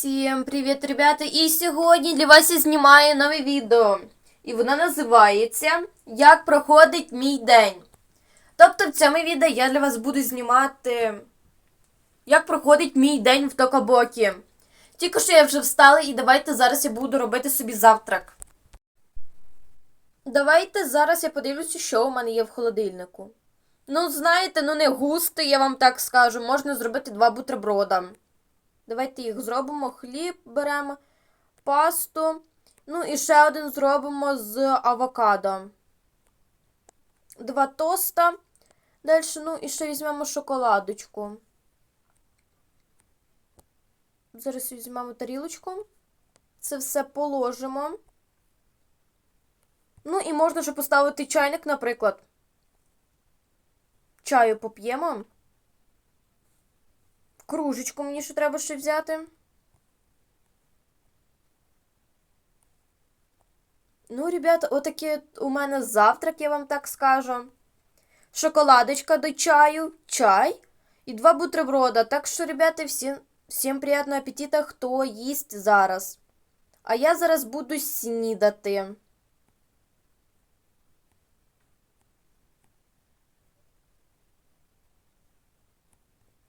Всім привіт, ребята! І сьогодні для вас я знімаю нове відео. І воно називається Як проходить мій день. Тобто в цьому відео я для вас буду знімати, як проходить мій день в Токабокі. Тільки що я вже встала і давайте зараз я буду робити собі завтрак. Давайте зараз я подивлюся, що у мене є в холодильнику. Ну, знаєте, ну не густо, я вам так скажу. Можна зробити два бутерброда. Давайте їх зробимо. Хліб беремо, пасту. Ну і ще один зробимо з авокадо. Два тоста. Далі, ну, і ще візьмемо шоколадочку. Зараз візьмемо тарілочку. Це все положимо. Ну, і можна ще поставити чайник, наприклад. Чаю поп'ємо. Кружечку мені ще треба ще взяти. Ну, ребята, отакі у мене завтрак, я вам так скажу. Шоколадочка до чаю, чай і два бутерброда. Так що, ребята, всім, всім приємного апетита, хто їсть зараз. А я зараз буду снідати.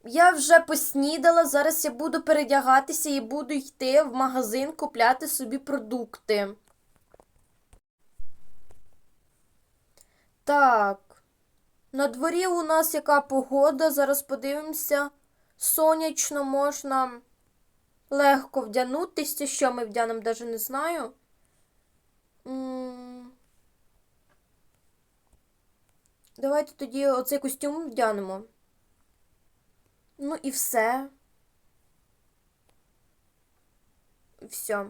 Я вже поснідала, зараз я буду передягатися і буду йти в магазин купляти собі продукти. Так. На дворі у нас яка погода, зараз подивимося. Сонячно можна легко вдягнутися. Що ми вдянемо, навіть не знаю. Давайте тоді оцей костюм вдянемо. Ну і все. Все.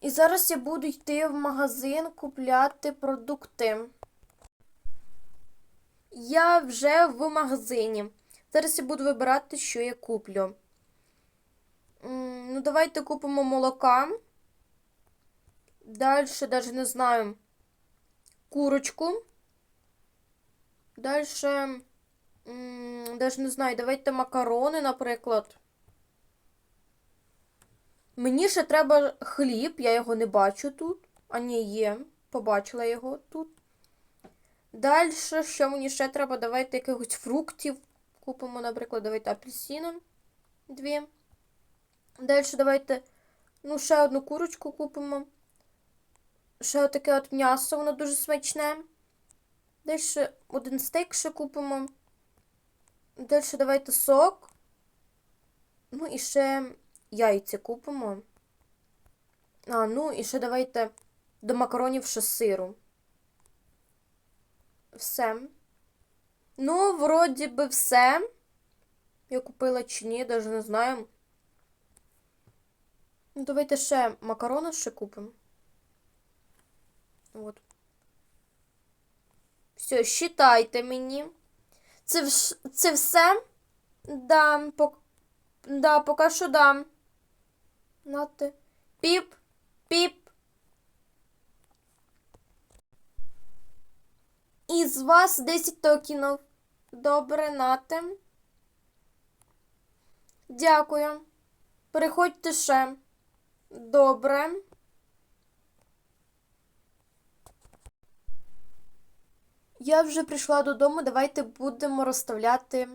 І зараз я буду йти в магазин купляти продукти. Я вже в магазині. Зараз я буду вибирати, що я куплю. Ну, давайте купимо молока. Далі, навіть не знаю, курочку. Далі. Даже не знаю, давайте макарони, наприклад. Мені ще треба хліб, я його не бачу тут. А ні, є. Побачила його тут. Далі, що мені ще треба? Давайте якихось фруктів. Купимо, наприклад, давайте апельсини. Дві. Далі давайте, ну, ще одну курочку купимо. Ще отаке от м'ясо, воно дуже смачне. Далі один стейк ще купимо. Далі давайте сок. Ну і ще яйця купимо. А, ну і ще давайте до макаронів ще сиру. Все. Ну, вроді би, все. Я купила чи ні, навіть не знаю. Ну, давайте ще макарони ще купимо. От. Все, считайте мені. Це вш... це все? Да, пок... да, поки що да. Нате. Піп, піп. Із вас 10 токенів. Добре, нате. Дякую. Приходьте ще. Добре. Я вже прийшла додому, давайте будемо розставляти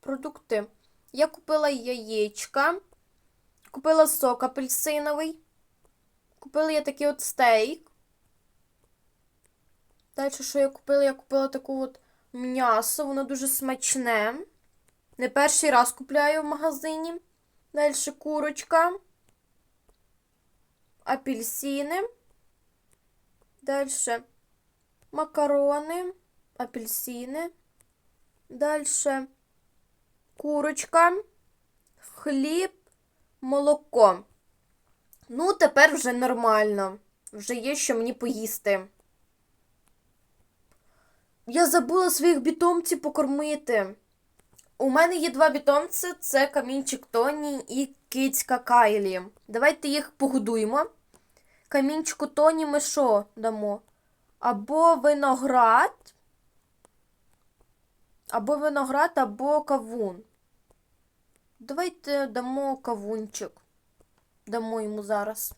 продукти. Я купила яєчка, купила сок апельсиновий, купила я такий от стейк. Далі, що я купила? Я купила таку от м'ясо, воно дуже смачне. Не перший раз купляю в магазині. Далі курочка, апельсини. Далі макарони, апельсини. Далі курочка, хліб, молоко. Ну, тепер вже нормально. Вже є що мені поїсти. Я забула своїх бітомців покормити. У мене є два бітомці це камінчик Тоні і кицька Кайлі. Давайте їх погодуємо. Камінчику Тоні ми що дамо? Або виноград, або виноград, або кавун. Давайте дамо кавунчик. Дамо йому зараз.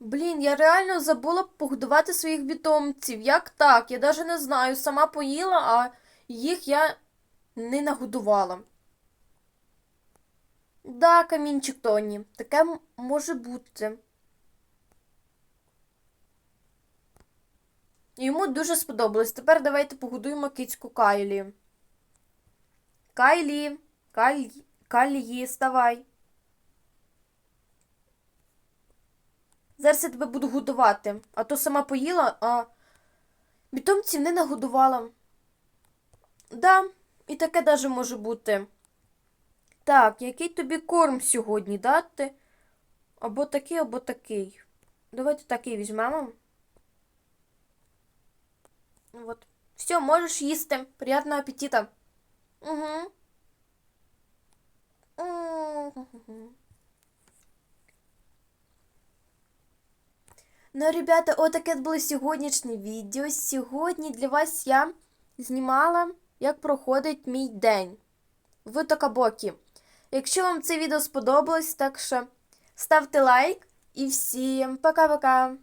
Блін, я реально забула погодувати своїх бітомців. Як так? Я навіть не знаю. Сама поїла, а їх я не нагодувала. Да, камінчик Тоні, таке може бути. Йому дуже сподобалось. Тепер давайте погодуємо кицьку Кайлі. Кайлі, Кайлі, Кайлі, ставай. Зараз я тебе буду годувати. А то сама поїла, а бітомців не нагодувала. Да, і таке даже може бути. Так, який тобі корм сьогодні дати? Або такий, або такий. Давайте такий візьмемо. Вот. Все, можеш їсти. Приятного аппетита. Угу. Ну, ребята, отаке було сьогоднішнє відео. Сьогодні для вас я знімала, як проходить мій день в Токабокі. Якщо вам це відео сподобалось, так що ставте лайк і всім пока-пока!